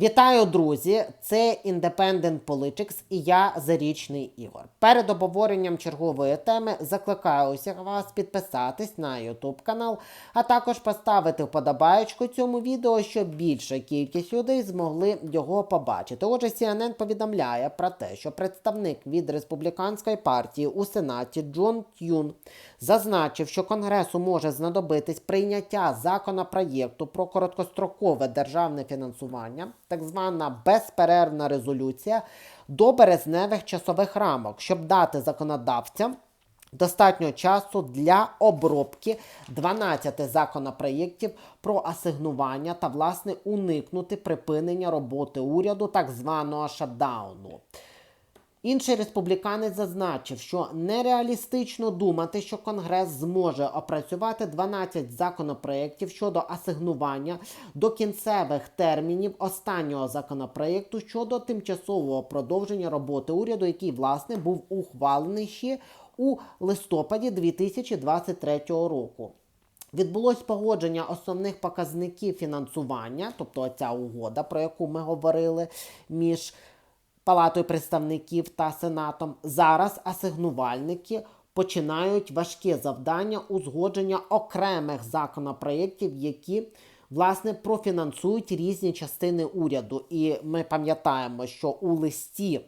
Вітаю, друзі! Це Independent Politics і я Зарічний Ігор. Перед обговоренням чергової теми закликаю усіх вас підписатись на YouTube канал, а також поставити вподобаєчку цьому відео, щоб більша кількість людей змогли його побачити. Отже, CNN повідомляє про те, що представник від республіканської партії у Сенаті Джон Тюн зазначив, що Конгресу може знадобитись прийняття законопроєкту про короткострокове державне фінансування, так звана безперервна резолюція, до березневих часових рамок, щоб дати законодавцям. Достатньо часу для обробки 12 законопроєктів про асигнування та, власне, уникнути припинення роботи уряду так званого шатдауну. Інший республіканець зазначив, що нереалістично думати, що Конгрес зможе опрацювати 12 законопроєктів щодо асигнування до кінцевих термінів останнього законопроєкту щодо тимчасового продовження роботи уряду, який власне був ухвалений ще у листопаді 2023 року. Відбулось погодження основних показників фінансування, тобто ця угода, про яку ми говорили між Палатою представників та Сенатом. Зараз асигнувальники починають важке завдання узгодження окремих законопроєктів, які власне профінансують різні частини уряду. І ми пам'ятаємо, що у листі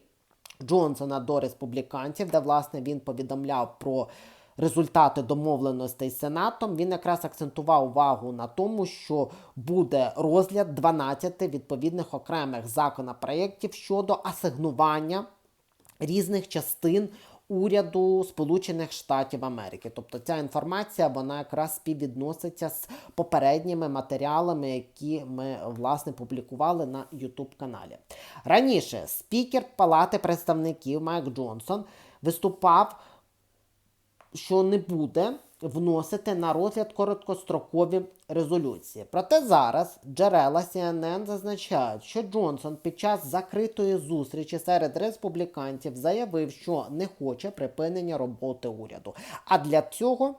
Джонсона до республіканців, де власне він повідомляв про результати домовленостей з Сенатом, він якраз акцентував увагу на тому, що буде розгляд 12 відповідних окремих законопроєктів щодо асигнування різних частин. Уряду Сполучених Штатів Америки, тобто ця інформація вона якраз співвідноситься з попередніми матеріалами, які ми власне публікували на YouTube каналі. Раніше спікер Палати представників Майк Джонсон виступав що не буде вносити на розгляд короткострокові резолюції. Проте зараз джерела CNN зазначають, що Джонсон під час закритої зустрічі серед республіканців заявив, що не хоче припинення роботи уряду. А для цього.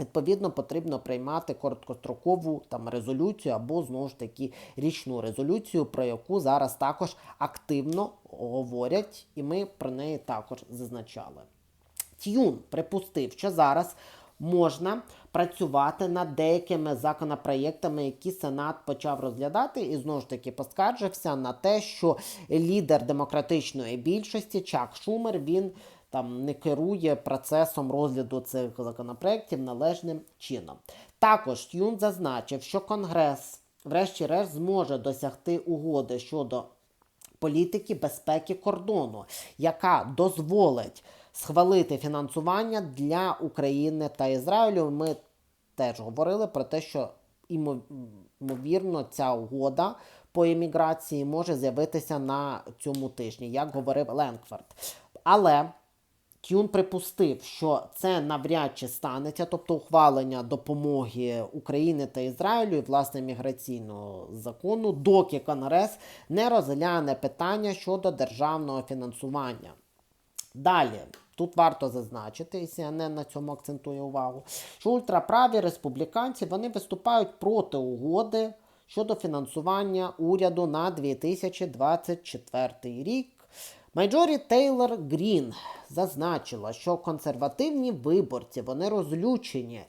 Відповідно, потрібно приймати короткострокову там резолюцію або знову ж таки річну резолюцію, про яку зараз також активно говорять, і ми про неї також зазначали. Тюн припустив, що зараз можна працювати над деякими законопроєктами, які Сенат почав розглядати, і знову ж таки поскаржився на те, що лідер демократичної більшості Чак Шумер він там не керує процесом розгляду цих законопроєктів належним чином. Також Тюн зазначив, що Конгрес, врешті-решт, зможе досягти угоди щодо політики безпеки кордону, яка дозволить схвалити фінансування для України та Ізраїлю. Ми теж говорили про те, що ймовірно ця угода по еміграції може з'явитися на цьому тижні, як говорив Ленкфорд. Але Тюн припустив, що це навряд чи станеться, тобто ухвалення допомоги України та Ізраїлю і власне міграційного закону, доки Конгрес не розгляне питання щодо державного фінансування. Далі. Тут варто зазначити, і CNN на цьому акцентує увагу, що ультраправі республіканці вони виступають проти угоди щодо фінансування уряду на 2024 рік. Майджорі Тейлор Грін зазначила, що консервативні виборці вони розлючені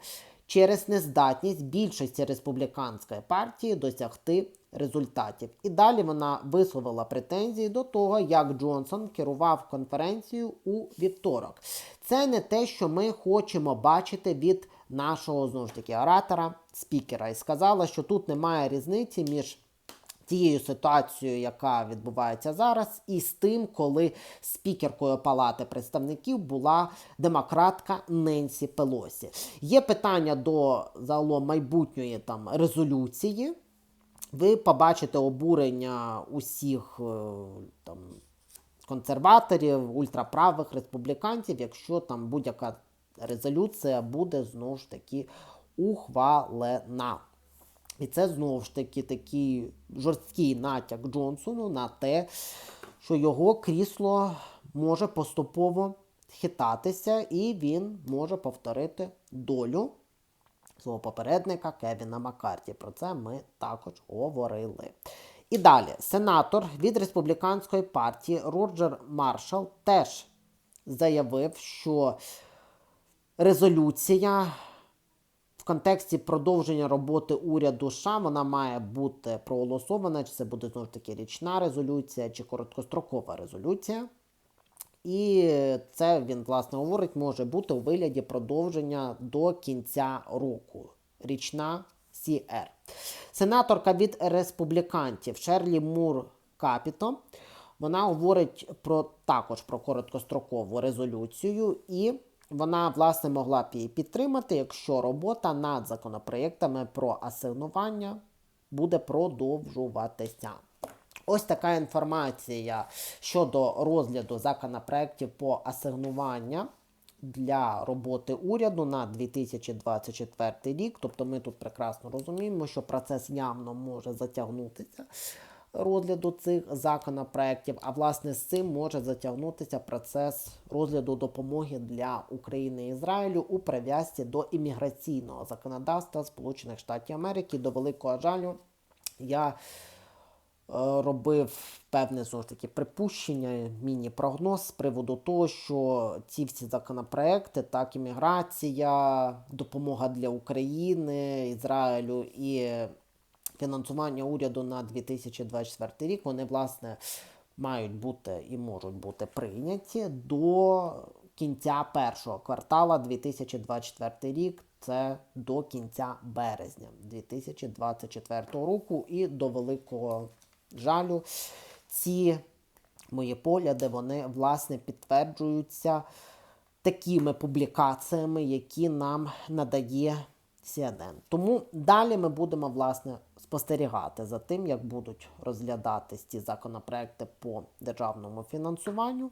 через нездатність більшості республіканської партії досягти результатів. І далі вона висловила претензії до того, як Джонсон керував конференцію у вівторок. Це не те, що ми хочемо бачити від нашого знову ж таки оратора, спікера, і сказала, що тут немає різниці між. Тією ситуацією, яка відбувається зараз, і з тим, коли спікеркою Палати представників була демократка Ненсі Пелосі. Є питання до загалом майбутньої там резолюції. Ви побачите обурення усіх е, там консерваторів, ультраправих республіканців, якщо там будь-яка резолюція буде знову ж таки ухвалена. І це знову ж таки такий жорсткий натяк Джонсону на те, що його крісло може поступово хитатися, і він може повторити долю свого попередника Кевіна Маккарті. Про це ми також говорили. І далі, сенатор від республіканської партії Роджер Маршал теж заявив, що резолюція в контексті продовження роботи уряду США вона має бути проголосована, чи це буде знову ж таки річна резолюція, чи короткострокова резолюція. І це він власне говорить, може бути у вигляді продовження до кінця року. Річна CR. Сенаторка від республіканців Шерлі Мур Капіто. Вона говорить про також про короткострокову резолюцію, і вона власне могла б її підтримати, якщо робота над законопроєктами про асигнування буде продовжуватися. Ось така інформація щодо розгляду законопроєктів по асигнування для роботи уряду на 2024 рік. Тобто ми тут прекрасно розуміємо, що процес явно може затягнутися розгляду цих законопроєктів, а власне з цим може затягнутися процес розгляду допомоги для України і Ізраїлю у прив'язці до імміграційного законодавства Сполучених Штатів Америки. До великого жалю я робив певне знову ж таки припущення, міні-прогноз з приводу того, що ці всі законопроекти, так імміграція, допомога для України, Ізраїлю і фінансування уряду на 2024 рік, вони власне мають бути і можуть бути прийняті до кінця першого квартала 2024 рік. Це до кінця березня 2024 року, і до великого жалю ці мої погляди вони власне підтверджуються такими публікаціями, які нам надає CNN. Тому далі ми будемо власне спостерігати за тим, як будуть розглядатись ці законопроекти по державному фінансуванню.